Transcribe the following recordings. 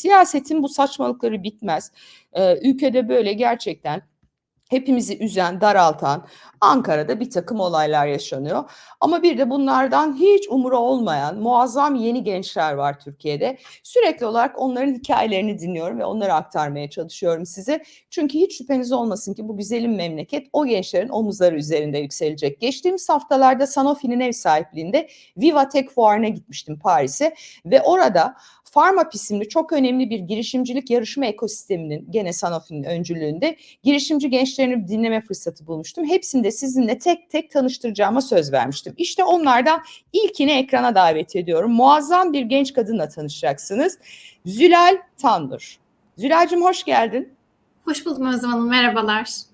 Siyasetin bu saçmalıkları bitmez. Ee, ülkede böyle gerçekten hepimizi üzen, daraltan, Ankara'da bir takım olaylar yaşanıyor. Ama bir de bunlardan hiç umuru olmayan muazzam yeni gençler var Türkiye'de. Sürekli olarak onların hikayelerini dinliyorum ve onları aktarmaya çalışıyorum size. Çünkü hiç şüpheniz olmasın ki bu güzelim memleket o gençlerin omuzları üzerinde yükselecek. Geçtiğimiz haftalarda Sanofi'nin ev sahipliğinde Viva Tech Fuarı'na gitmiştim Paris'e ve orada Pharmap isimli çok önemli bir girişimcilik yarışma ekosisteminin gene Sanofi'nin öncülüğünde girişimci gençlerini dinleme fırsatı bulmuştum. Hepsinde sizinle tek tek tanıştıracağıma söz vermiştim. İşte onlardan ilkini ekrana davet ediyorum. Muazzam bir genç kadınla tanışacaksınız. Zülal Tandur. Zülal'cim hoş geldin. Hoş buldum Özlem Hanım, merhabalar.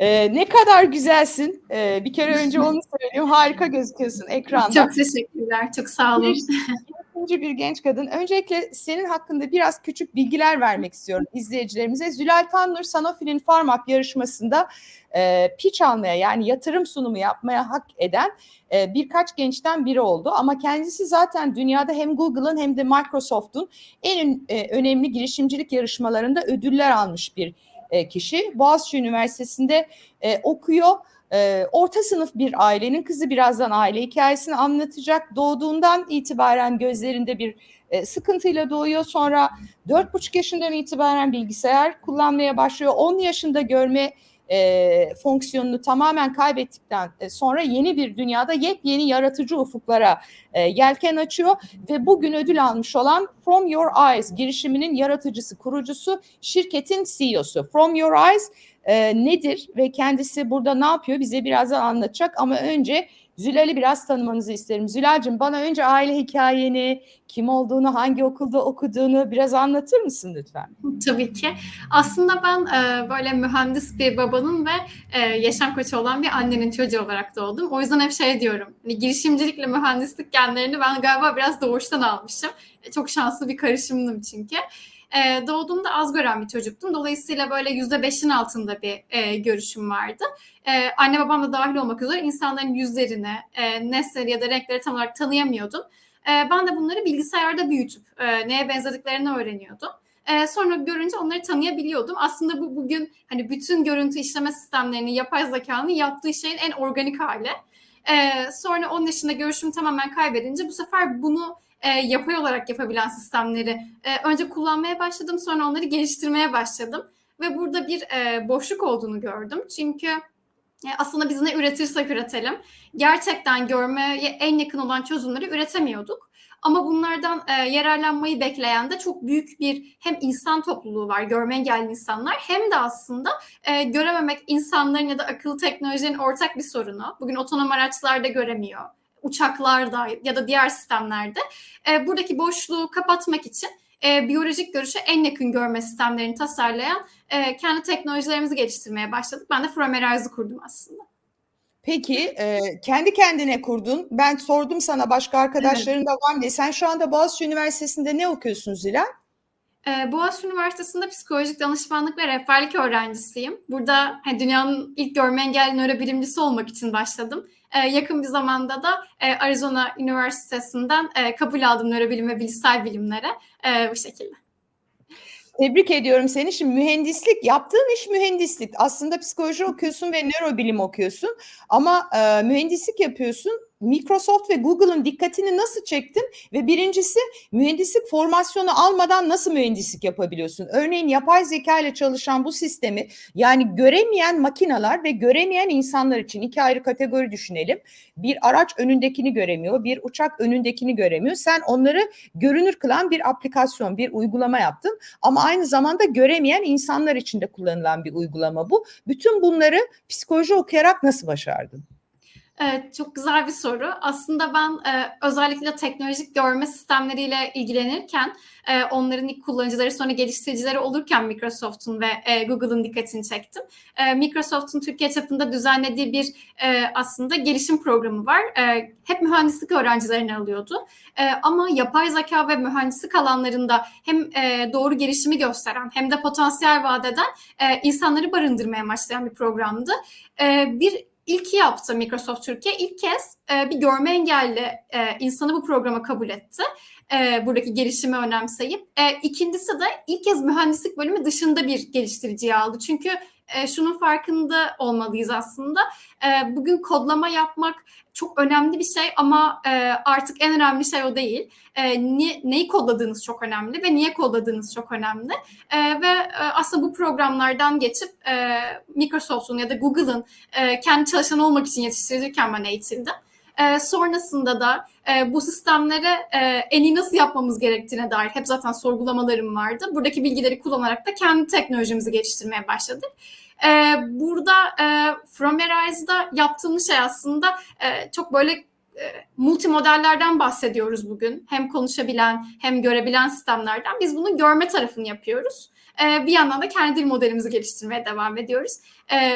Ee, ne kadar güzelsin. Ee, bir kere önce onu söyleyeyim. Harika gözüküyorsun ekranda. Çok teşekkürler, çok sağ olun. Girişimci bir genç kadın. Öncelikle senin hakkında biraz küçük bilgiler vermek istiyorum izleyicilerimize. Zülal Tanur Sanofi'nin Farmap yarışmasında e, pitch almaya yani yatırım sunumu yapmaya hak eden e, birkaç gençten biri oldu. Ama kendisi zaten dünyada hem Google'ın hem de Microsoft'un en e, önemli girişimcilik yarışmalarında ödüller almış bir e, kişi. Boğaziçi Üniversitesi'nde e, okuyor. E, orta sınıf bir ailenin kızı birazdan aile hikayesini anlatacak. Doğduğundan itibaren gözlerinde bir e, sıkıntıyla doğuyor. Sonra dört buçuk yaşından itibaren bilgisayar kullanmaya başlıyor. 10 yaşında görme e, fonksiyonunu tamamen kaybettikten e, sonra yeni bir dünyada yepyeni yaratıcı ufuklara e, yelken açıyor ve bugün ödül almış olan From Your Eyes girişiminin yaratıcısı, kurucusu, şirketin CEO'su. From Your Eyes e, nedir ve kendisi burada ne yapıyor bize birazdan anlatacak ama önce Zülal'i biraz tanımanızı isterim. Zülal'cim bana önce aile hikayeni, kim olduğunu, hangi okulda okuduğunu biraz anlatır mısın lütfen? Tabii ki. Aslında ben e, böyle mühendis bir babanın ve e, yaşam koçu olan bir annenin çocuğu olarak doğdum. O yüzden hep şey diyorum, hani girişimcilikle mühendislik genlerini ben galiba biraz doğuştan almışım. E, çok şanslı bir karışımdım çünkü. E, doğduğumda az gören bir çocuktum. Dolayısıyla böyle yüzde beşin altında bir e, görüşüm vardı. E, anne babam da dahil olmak üzere insanların yüzlerini, e, nesneleri ya da renkleri tam olarak tanıyamıyordum. E, ben de bunları bilgisayarda büyütüp e, neye benzediklerini öğreniyordum. E, sonra görünce onları tanıyabiliyordum. Aslında bu bugün hani bütün görüntü işleme sistemlerini, yapay zekanın yaptığı şeyin en organik hali. E, sonra onun yaşında görüşümü tamamen kaybedince bu sefer bunu e, yapay olarak yapabilen sistemleri e, önce kullanmaya başladım sonra onları geliştirmeye başladım ve burada bir e, boşluk olduğunu gördüm çünkü e, aslında biz ne üretirsek üretelim gerçekten görmeye en yakın olan çözümleri üretemiyorduk. Ama bunlardan e, yararlanmayı bekleyen de çok büyük bir hem insan topluluğu var, görme engelli insanlar hem de aslında e, görememek insanların ya da akıllı teknolojinin ortak bir sorunu. Bugün otonom araçlarda göremiyor uçaklarda ya da diğer sistemlerde e, buradaki boşluğu kapatmak için e, biyolojik görüşe en yakın görme sistemlerini tasarlayan e, kendi teknolojilerimizi geliştirmeye başladık. Ben de Fromerize'ı kurdum aslında. Peki e, kendi kendine kurdun. Ben sordum sana başka arkadaşların da var mı diye. Sen şu anda Boğaziçi Üniversitesi'nde ne okuyorsun Zilal? Ee, Boğaziçi Üniversitesi'nde psikolojik danışmanlık ve rehberlik öğrencisiyim. Burada hani, dünyanın ilk görme engelli nörobilimcisi olmak için başladım. Ee, yakın bir zamanda da e, Arizona Üniversitesi'nden e, kabul aldım nörobilim ve bilişsel bilimlere e, bu şekilde. Tebrik ediyorum seni. Şimdi mühendislik, yaptığın iş mühendislik. Aslında psikoloji okuyorsun ve nörobilim okuyorsun. Ama e, mühendislik yapıyorsun Microsoft ve Google'ın dikkatini nasıl çektin ve birincisi mühendislik formasyonu almadan nasıl mühendislik yapabiliyorsun? Örneğin yapay zeka ile çalışan bu sistemi yani göremeyen makineler ve göremeyen insanlar için iki ayrı kategori düşünelim. Bir araç önündekini göremiyor, bir uçak önündekini göremiyor. Sen onları görünür kılan bir aplikasyon, bir uygulama yaptın ama aynı zamanda göremeyen insanlar için de kullanılan bir uygulama bu. Bütün bunları psikoloji okuyarak nasıl başardın? Evet, çok güzel bir soru. Aslında ben e, özellikle teknolojik görme sistemleriyle ilgilenirken, e, onların ilk kullanıcıları sonra geliştiricileri olurken Microsoft'un ve e, Google'ın dikkatini çektim. E, Microsoft'un Türkiye çapında düzenlediği bir e, aslında gelişim programı var. E, hep mühendislik öğrencilerini alıyordu. E, ama yapay zeka ve mühendislik alanlarında hem e, doğru gelişimi gösteren hem de potansiyel vaat eden e, insanları barındırmaya başlayan bir programdı. E, bir İlki yaptı Microsoft Türkiye. İlk kez e, bir görme engelli e, insanı bu programa kabul etti. E, buradaki gelişimi önemseyip e, ikincisi de ilk kez mühendislik bölümü dışında bir geliştiriciyi aldı. Çünkü e, şunun farkında olmalıyız aslında. E, bugün kodlama yapmak çok önemli bir şey ama e, artık en önemli şey o değil. E, niye, neyi kodladığınız çok önemli ve niye kodladığınız çok önemli. E, ve e, aslında bu programlardan geçip e, Microsoft'un ya da Google'ın e, kendi çalışan olmak için yetiştirirken ben eğitildim. E, sonrasında da e, bu sistemlere e, en iyi nasıl yapmamız gerektiğine dair hep zaten sorgulamalarım vardı. Buradaki bilgileri kullanarak da kendi teknolojimizi geliştirmeye başladık. E, burada e, From Arise'da yaptığımız şey aslında e, çok böyle e, multimodellerden bahsediyoruz bugün. Hem konuşabilen hem görebilen sistemlerden. Biz bunun görme tarafını yapıyoruz. E, bir yandan da kendi dil modelimizi geliştirmeye devam ediyoruz.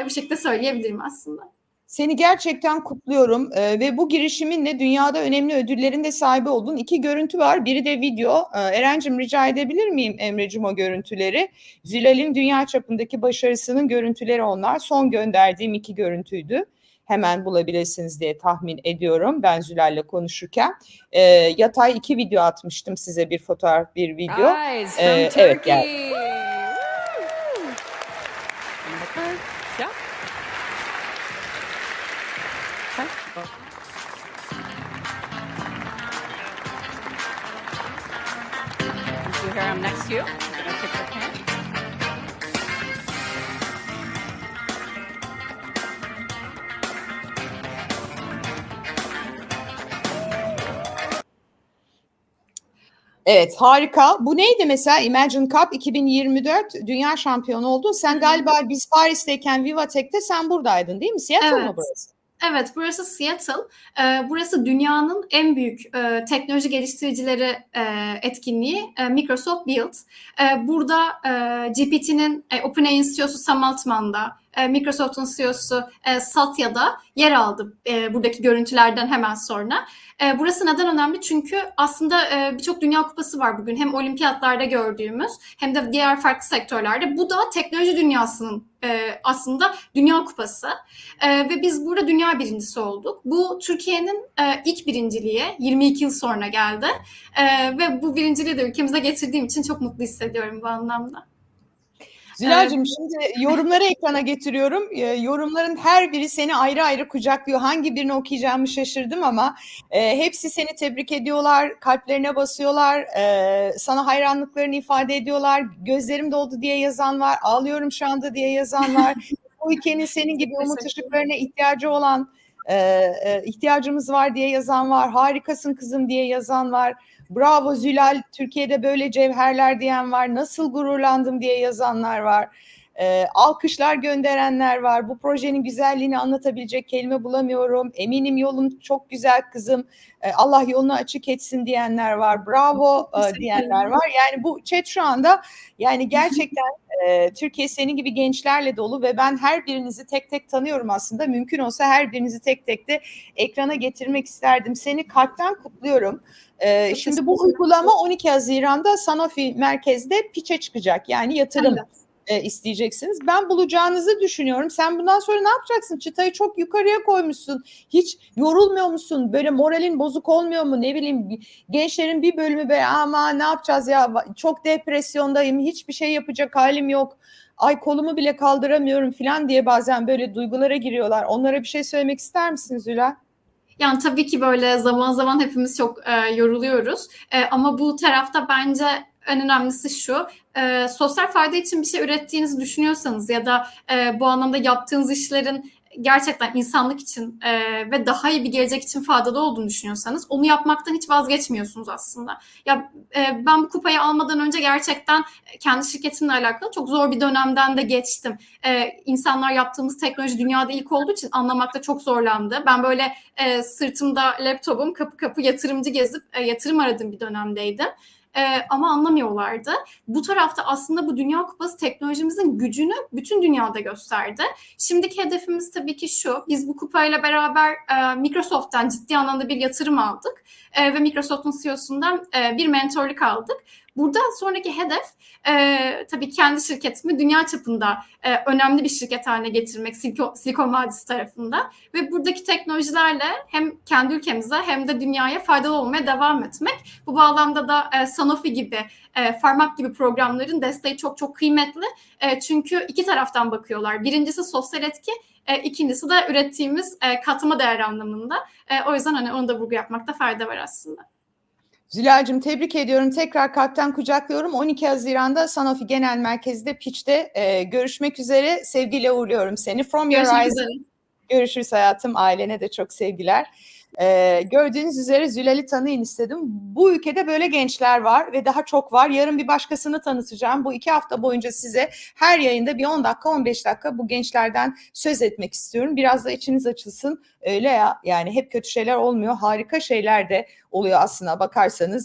Bu şekilde söyleyebilirim aslında. Seni gerçekten kutluyorum ee, ve bu girişiminle dünyada önemli ödüllerin de sahibi oldun. İki görüntü var. Biri de video. Ee, Eren'cim rica edebilir miyim Emre'cim o görüntüleri? Zülal'in dünya çapındaki başarısının görüntüleri onlar. Son gönderdiğim iki görüntüydü. Hemen bulabilirsiniz diye tahmin ediyorum ben Zülal'le konuşurken. Ee, yatay iki video atmıştım size bir fotoğraf bir video. Guys Turkey. evet, gel. You hear I'm next to you. I'm gonna take your hand. Evet harika. Bu neydi mesela Imagine Cup 2024 dünya şampiyonu oldun. Sen galiba biz Paris'teyken Vivatech'te sen buradaydın değil mi? Seattle Evet. mı burası? Evet, burası Seattle. Ee, burası dünyanın en büyük e, teknoloji geliştiricileri e, etkinliği e, Microsoft Build. E, burada e, GPT'nin e, OpenAI'nin CEO'su Sam Altman da, e, Microsoft'un CEO'su e, Satya'da yer aldı e, buradaki görüntülerden hemen sonra. E, burası neden önemli? Çünkü aslında birçok dünya kupası var bugün. Hem olimpiyatlarda gördüğümüz hem de diğer farklı sektörlerde. Bu da teknoloji dünyasının aslında dünya kupası. Ve biz burada dünya birincisi olduk. Bu Türkiye'nin ilk birinciliği 22 yıl sonra geldi. Ve bu birinciliği de ülkemize getirdiğim için çok mutlu hissediyorum bu anlamda. Zülal'cim şimdi yorumları ekrana getiriyorum. Ee, yorumların her biri seni ayrı ayrı kucaklıyor. Hangi birini okuyacağımı şaşırdım ama e, hepsi seni tebrik ediyorlar, kalplerine basıyorlar, e, sana hayranlıklarını ifade ediyorlar. Gözlerim doldu diye yazan var, ağlıyorum şu anda diye yazan var. Bu ülkenin senin gibi umut ışıklarına ihtiyacı olan, e, e, ihtiyacımız var diye yazan var. Harikasın kızım diye yazan var. Bravo Zülal, Türkiye'de böyle cevherler diyen var. Nasıl gururlandım diye yazanlar var. Ee, alkışlar gönderenler var. Bu projenin güzelliğini anlatabilecek kelime bulamıyorum. Eminim yolun çok güzel kızım. Ee, Allah yolunu açık etsin diyenler var. Bravo e, diyenler var. Yani bu chat şu anda yani gerçekten e, Türkiye senin gibi gençlerle dolu ve ben her birinizi tek tek tanıyorum aslında. Mümkün olsa her birinizi tek tek de ekrana getirmek isterdim. Seni kalpten kutluyorum. Ee, şimdi bu uygulama 12 Haziran'da Sanofi merkezde piçe çıkacak. Yani yatırım Evet. E, isteyeceksiniz. Ben bulacağınızı düşünüyorum. Sen bundan sonra ne yapacaksın? Çıtayı çok yukarıya koymuşsun. Hiç yorulmuyor musun? Böyle moralin bozuk olmuyor mu? Ne bileyim gençlerin bir bölümü böyle ama ne yapacağız ya çok depresyondayım. Hiçbir şey yapacak halim yok. Ay kolumu bile kaldıramıyorum falan diye bazen böyle duygulara giriyorlar. Onlara bir şey söylemek ister misin Zülal? Yani tabii ki böyle zaman zaman hepimiz çok e, yoruluyoruz. E, ama bu tarafta bence en önemlisi şu. e, sosyal fayda için bir şey ürettiğinizi düşünüyorsanız ya da e, bu anlamda yaptığınız işlerin gerçekten insanlık için e, ve daha iyi bir gelecek için faydalı olduğunu düşünüyorsanız onu yapmaktan hiç vazgeçmiyorsunuz aslında. Ya e, ben bu kupayı almadan önce gerçekten kendi şirketimle alakalı çok zor bir dönemden de geçtim. E, insanlar yaptığımız teknoloji dünyada ilk olduğu için anlamakta çok zorlandı. Ben böyle e, sırtımda laptopum kapı kapı yatırımcı gezip e, yatırım aradığım bir dönemdeydim. E, ama anlamıyorlardı. Bu tarafta aslında bu Dünya Kupası teknolojimizin gücünü bütün dünyada gösterdi. Şimdiki hedefimiz tabii ki şu. Biz bu kupayla beraber e, Microsoft'tan ciddi anlamda bir yatırım aldık. E, ve Microsoft'un CEO'sundan e, bir mentorluk aldık. Burada sonraki hedef e, tabii kendi şirketimi dünya çapında e, önemli bir şirket haline getirmek Silikon, Silikon Vadisi tarafında ve buradaki teknolojilerle hem kendi ülkemize hem de dünyaya faydalı olmaya devam etmek. Bu bağlamda da e, Sanofi gibi, e, Farmak gibi programların desteği çok çok kıymetli. E, çünkü iki taraftan bakıyorlar. Birincisi sosyal etki, e, ikincisi de ürettiğimiz e, katma değer anlamında. E, o yüzden hani onu da vurgu yapmakta fayda var aslında. Zülal'cığım tebrik ediyorum. Tekrar kalpten kucaklıyorum. 12 Haziran'da Sanofi Genel Merkezi'de Pitch'te e, görüşmek üzere. Sevgiyle uğurluyorum seni. From Your Görüşmek Eyes. üzere. Görüşürüz hayatım. Ailene de çok sevgiler. Ee, gördüğünüz üzere Zülal'i tanıyın istedim. Bu ülkede böyle gençler var ve daha çok var. Yarın bir başkasını tanıtacağım. Bu iki hafta boyunca size her yayında bir 10 dakika 15 dakika bu gençlerden söz etmek istiyorum. Biraz da içiniz açılsın. Öyle ya yani hep kötü şeyler olmuyor. Harika şeyler de oluyor aslına bakarsanız.